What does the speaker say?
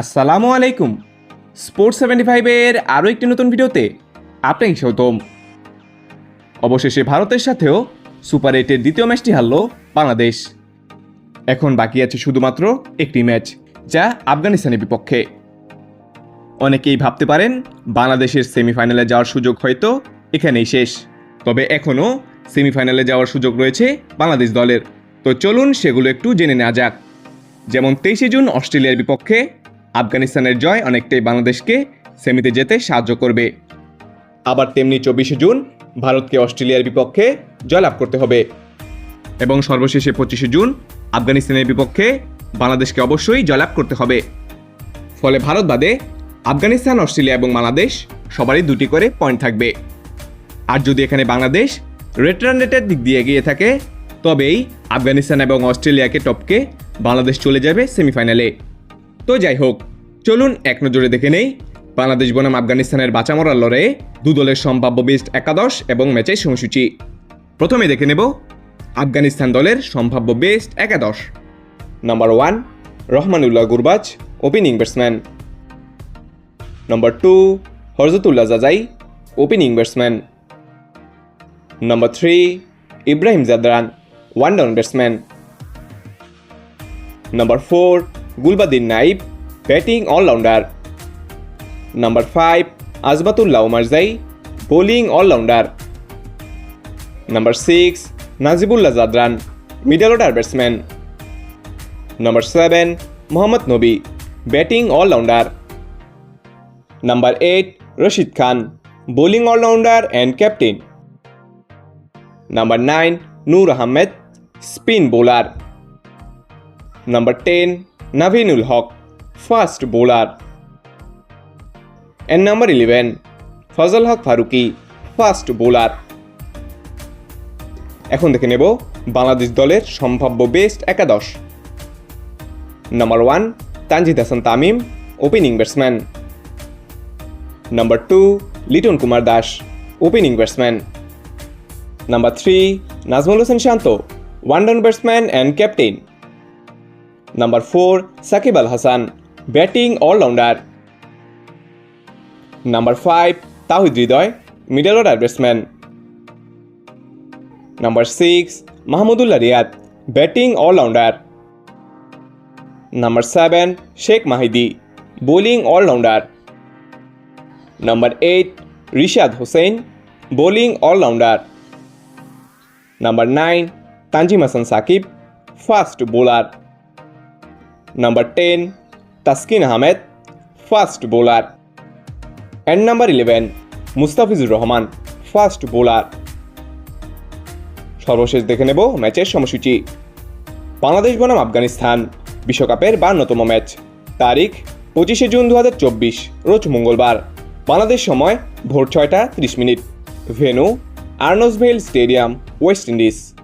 আসসালামু আলাইকুম। Sports seventy ফাইভের আরও একটি নতুন ভিডিওতে আপনাকে স্বাগতম। অবশেষে ভারতের সাথেও সুপার এইটের দ্বিতীয় ম্যাচটি হারল বাংলাদেশ। এখন বাকি আছে শুধুমাত্র একটি ম্যাচ, যা আফগানিস্তানের বিপক্ষে। অনেকেই ভাবতে পারেন বাংলাদেশের সেমিফাইনালে যাওয়ার সুযোগ হয়তো এখানেই শেষ। তবে এখনও সেমিফাইনালে যাওয়ার সুযোগ রয়েছে বাংলাদেশ দলের। তো চলুন সেগুলো একটু জেনে নেওয়া যাক। যেমন তেইশে জুন অস্ট্রেলিয়ার বিপক্ষে আফগানিস্তানের জয় অনেকটাই বাংলাদেশকে সেমিতে যেতে সাহায্য করবে। আবার তেমনি চব্বিশে জুন ভারতকে অস্ট্রেলিয়ার বিপক্ষে জয়লাভ করতে হবে। এবং সর্বশেষে পঁচিশে জুন আফগানিস্তানের বিপক্ষে বাংলাদেশকে অবশ্যই জয়লাভ করতে হবে। ফলে ভারত বাদে আফগানিস্তান, অস্ট্রেলিয়া এবং বাংলাদেশ সবারই দুটি করে পয়েন্ট থাকবে। আর যদি এখানে বাংলাদেশ রেট রান রেটের দিক দিয়ে এগিয়ে থাকে, তবেই আফগানিস্তান এবং অস্ট্রেলিয়াকে টপকে বাংলাদেশ চলে যাবে সেমিফাইনালে তো যাই হোক, চলুন এক নজরে দেখে নেই, বাংলাদেশ বনাম আফগানিস্তানের বাঁচা মরার লড়াইয়ে দু দলের সম্ভাব্য বেস্ট একাদশ এবং ম্যাচের সময়সূচি। প্রথমে দেখে নেব আফগানিস্তান দলের সম্ভাব্য বেস্ট একাদশ। Number one Rahmanullah Gurbaz opening batsman number two Hazratullah Zazai opening batsman number three Ibrahim Zadran one down batsman number four Gulbadin Naib, batting allrounder. Number five Azmatullah Omarzai bowling allrounder. Number six, Najibullah Zadran, middle order batsman. Number seven, Mohammad Nabi, batting allrounder. Number eight, Rashid Khan, bowling allrounder and captain. Number nine, Noor Ahmad, spin bowler. Number ten Naveenul Haq fast bowler and number eleven Fazal Haq Farooqi fast bowler এখন দেখে নেব বাংলাদেশ দলের সম্ভাব্য best একাদশ। Number one Tanzid Hasan Tamim opening batsman number two Liton Kumar Das opening batsman number three Najmul Hossain Shanto one down batsman and captain number four, Shakib Al Hasan, batting allrounder. Number five, Towhid Hridoy, middle order batsman. Number six, Mahmudullah Riyad, batting allrounder. Number seven, Sheikh Mahedi, bowling allrounder. Number eight, Rishad Hossain, bowling allrounder. Number nine, Tanzim Hasan Sakib, fast bowler. Number ten Taskin Ahmed fast bowler and number eleven Mustafizur Rahman fast bowler সর্বশেষ দেখে নেব ম্যাচের সময়সূচি। বাংলাদেশ বনাম আফগানিস্তান বিশ্বকাপের বান্নতম match. তারিখ পঁচিশে June দু হাজার চব্বিশ, রোজ মঙ্গলবার। বাংলাদেশ সময় ভোর ছয়টা ত্রিশ minute. Venue Arnos Vale stadium, West Indies.